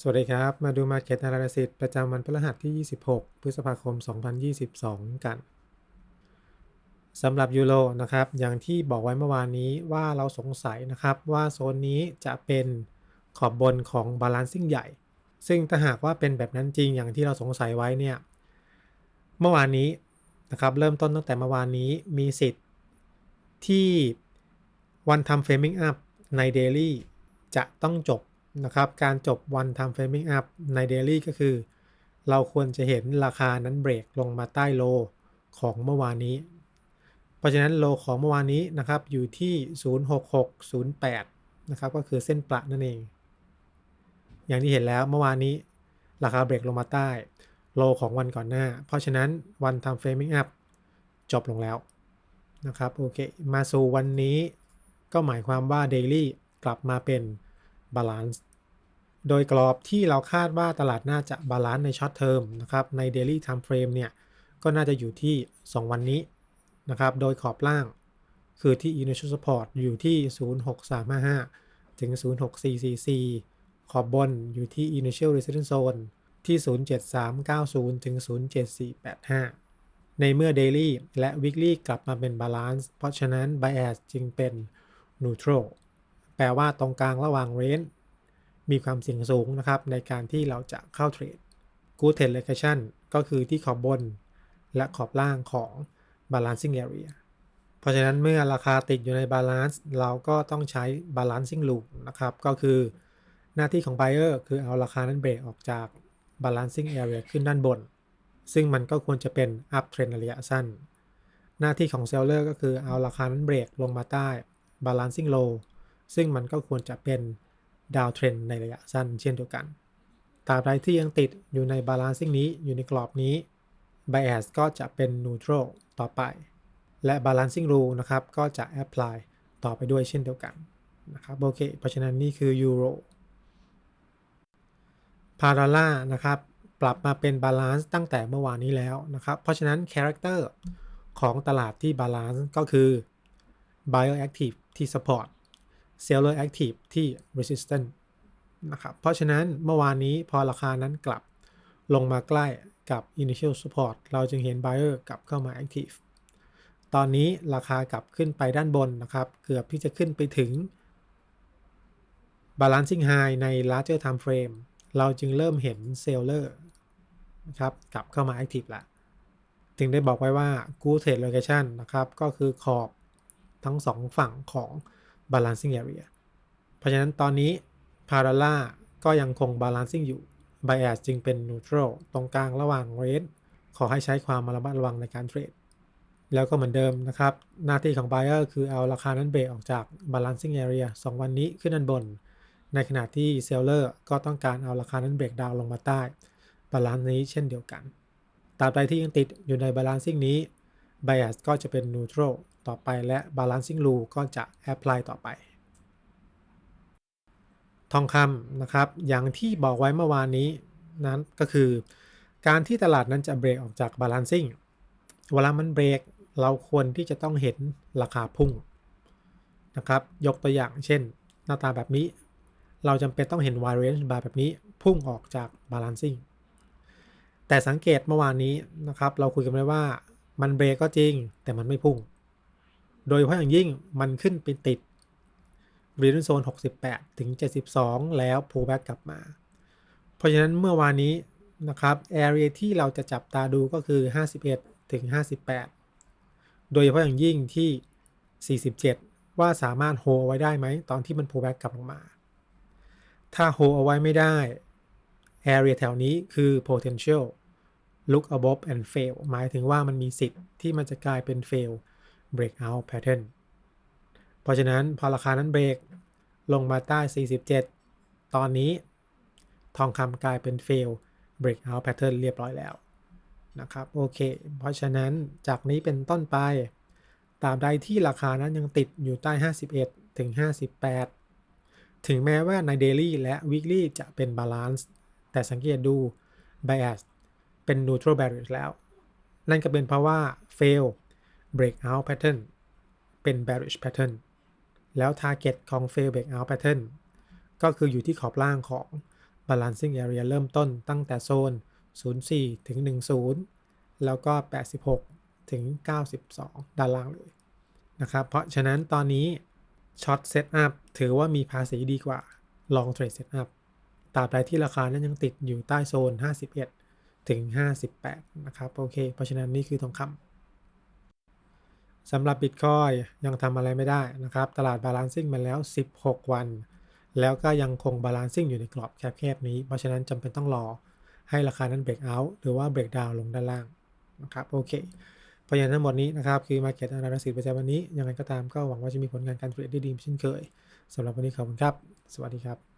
สวัสดีครับ มาดู Market Analysis ประจำวันพฤหัสที่ 26 พฤษภาคม 2022 กันสำหรับยูโรนะครับอย่างที่บอกไว้เมื่อวานนี้ว่าเราสงสัยนะครับว่าโซนนี้จะเป็นขอบบนของ Balancing ใหญ่ ซึ่งถ้าหากว่าเป็นแบบนั้นจริงอย่างที่เราสงสัยไว้เนี่ยเมื่อวานนี้นะครับเริ่มต้นตั้งแต่เมื่อวานนี้มีสิทธิ์ที่วันทำ Framing Up ใน Daily จะต้องจบ นะครับ การจบ one time framing up ใน daily ก็คือ เราควรจะเห็นราคานั้นเบรกลงมาใต้โลของเมื่อวานนี้ เพราะฉะนั้นโลของเมื่อวานนี้นะครับอยู่ที่ 06608 นะครับก็คือเส้นประนั่นเอง อย่างที่เห็นแล้วเมื่อวานนี้ราคาเบรกลงมาใต้โลของวันก่อนหน้า เพราะฉะนั้นวันทำ framing up จบลงแล้วนะครับโอเคมาสู่วันนี้ก็หมายความว่า daily กลับมาเป็น บาลานซ์โดยกรอบที่เราคาดว่าตลาดน่าจะบาลานซ์ในช็อตเทอมนะครับใน Daily Time Frame เนี่ยก็น่าจะอยู่ที่ 2 วันนี้นะครับโดยขอบล่างคือที่ Initial Support อยู่ที่ 06355 ถึง 06444 ขอบบนอยู่ที่ Initial Resistance Zone ที่ 07390 ถึง 07485 ในเมื่อ Daily และ Weekly กลับมาเป็นบาลานซ์เพราะฉะนั้น Bias จึงเป็น Neutral แปลว่าตรงกลางระหว่างเรนมีความเสี่ยงสูงนะครับ ในการที่เราจะเข้าเทรด Good Trade Location ก็คือที่ขอบบน และขอบล่างของ Balancing Area เพราะฉะนั้นเมื่อราคาติดอยู่ใน Balance เราก็ต้องใช้ Balancing Loop นะครับ ก็คือหน้าที่ของ Buyer คือเอาราคานั้นเบรกออกจาก Balancing Area ขึ้นด้านบน ซึ่งมันก็ควรจะเป็น Up Trend ระยะสั้น หน้าที่ของ Seller ก็คือเอาราคานั้นเบรกลงมาใต้ Balancing Low ซึ่งมันก็ควรจะเป็นดาวเทรนในระยะสั้นเช่นเดียวกันตราบใดที่ยังติดอยู่ในบาลานซิ่งนี้อยู่ในกรอบนี้ Bias ก็จะเป็น Neutral ต่อไป และ Balancing Rule นะครับ ก็จะ Apply ต่อไปด้วยเช่นเดียวกันนะครับโอเค เพราะฉะนั้นนี่คือ Euro พาราล่านะครับ ปรับมาเป็นบาลานซ์ตั้งแต่เมื่อวานนี้แล้วนะครับ เพราะฉะนั้นคาแรคเตอร์ของตลาดที่บาลานซ์ก็คือ Bioactive ที่ Support Seller Active ที่ Resistant นะครับเพราะฉะนั้นเมื่อวานนี้พอราคานั้นกลับลงมาใกล้กับ Initial Support เราจึงเห็น Buyer กลับเข้ามา Active ตอนนี้ราคากลับขึ้นไปด้านบนนะครับ เกือบที่จะขึ้นไปถึง Balancing High ใน Larger Time Frame เราจึงเริ่มเห็น Seller นะครับกลับเข้ามา Active ละถึงได้บอกไว้ว่า Good Trade Location นะครับ ก็คือขอบทั้งสองฝั่งของ balancing area เพราะฉะนั้นตอนนี้ parallel ก็ยังคง balancing อยู่ bias จึงเป็น neutral ตรงกลางระหว่าง range ขอให้ใช้ความระมัดระวังในการเทรด แล้วก็เหมือนเดิมนะครับ หน้าที่ของ buyer คือเอาราคานั้นเบรกออกจาก balancing area 2 วันนี้ขึ้นด้านบน ในขณะที่ seller ก็ต้องการเอาราคานั้นเบรกดาวลงมาใต้ balance นี้เช่นเดียวกันตราบใดที่ยังติดอยู่ใน balancing นี้ bias ก็จะเป็น neutral ต่อไปและ balancing rule ก็จะ apply ต่อไป ทองคำนะครับ อย่างที่บอกไว้เมื่อวานนี้นั้นก็คือ การที่ตลาดนั้นจะเบรกออกจาก balancing เวลามันเบรกเราควรที่จะต้องเห็นราคาพุ่งนะครับ ยกตัวอย่างเช่น หน้าตาแบบนี้ เราจำเป็นต้องเห็น wide range bar แบบนี้พุ่งออกจาก balancing แต่สังเกตเมื่อวานนี้นะครับ เราคุยกันไว้ว่า มันเบรกก็จริง แต่มันไม่พุ่ง โดยเฉพาะอย่างยิ่งมันขึ้นไปติดบรีดนโซน 68 ถึง 72 แล้ว pullback กลับมา เพราะฉะนั้นเมื่อวานนี้นะครับ area ที่เราจะจับตาดูก็คือ 51 ถึง 58 โดยเฉพาะอย่างยิ่งที่ 47 ว่าสามารถโฮไว้ได้ไหม ตอนที่มัน pullback กลับลงมา ถ้าโฮเอาไว้ไม่ได้ area แถวนี้คือ potential look above and fail หมายถึงว่ามันมีสิทธิ์ที่มันจะกลายเป็น fail breakout pattern เพราะฉะนั้นพอราคานั้นเบรกลงมาใต้ 47 ตอนนี้ ทองคำกลายเป็น fail breakout pattern เรียบร้อยแล้วนะครับโอเค เพราะฉะนั้นจากนี้เป็นต้นไปตราบใดที่ราคานั้นยังติดอยู่ใต้ 51 ถึง 58 ถึงแม้ว่าใน daily และ weekly จะเป็น balance แต่สังเกตดู bias เป็น neutral bearish แล้ว นั่นก็เป็นเพราะว่า fail breakout pattern เป็น bearish pattern แล้ว target ของ fail breakout pattern ก็คืออยู่ที่ขอบล่างของ balancing area เริ่มต้นตั้งแต่โซน 04 ถึง 10 แล้วก็ 86 ถึง 92 ด้านล่างเลยนะครับ เพราะฉะนั้นตอนนี้ช็อตเซตอัพถือว่ามีภาษีดีกว่า long trade setup ตราบใดที่ราคานั้นยังติดอยู่ใต้โซน 51 ถึง 58 นะครับ โอเค เพราะฉะนั้นนี่คือทองคำสำหรับ Bitcoin ยังทำอะไรไม่ได้นะครับ ตลาด balancing มาแล้ว 16 วัน แล้วก็ยังคง balancing อยู่ในกรอบแคบๆนี้ เพราะฉะนั้นจำเป็นต้องรอให้ราคานั้น break out หรือว่า break down ลงด้านล่างนะครับ โอเคเพราะฉะนั้นทั้งหมดนี้นะครับ คือ Market Analysis ประจำวันนี้ ยังไงก็ตามก็หวังว่าจะมีผลงานการเทรดได้ดีเช่นเคยสำหรับวันนี้ขอบคุณครับ สวัสดีครับ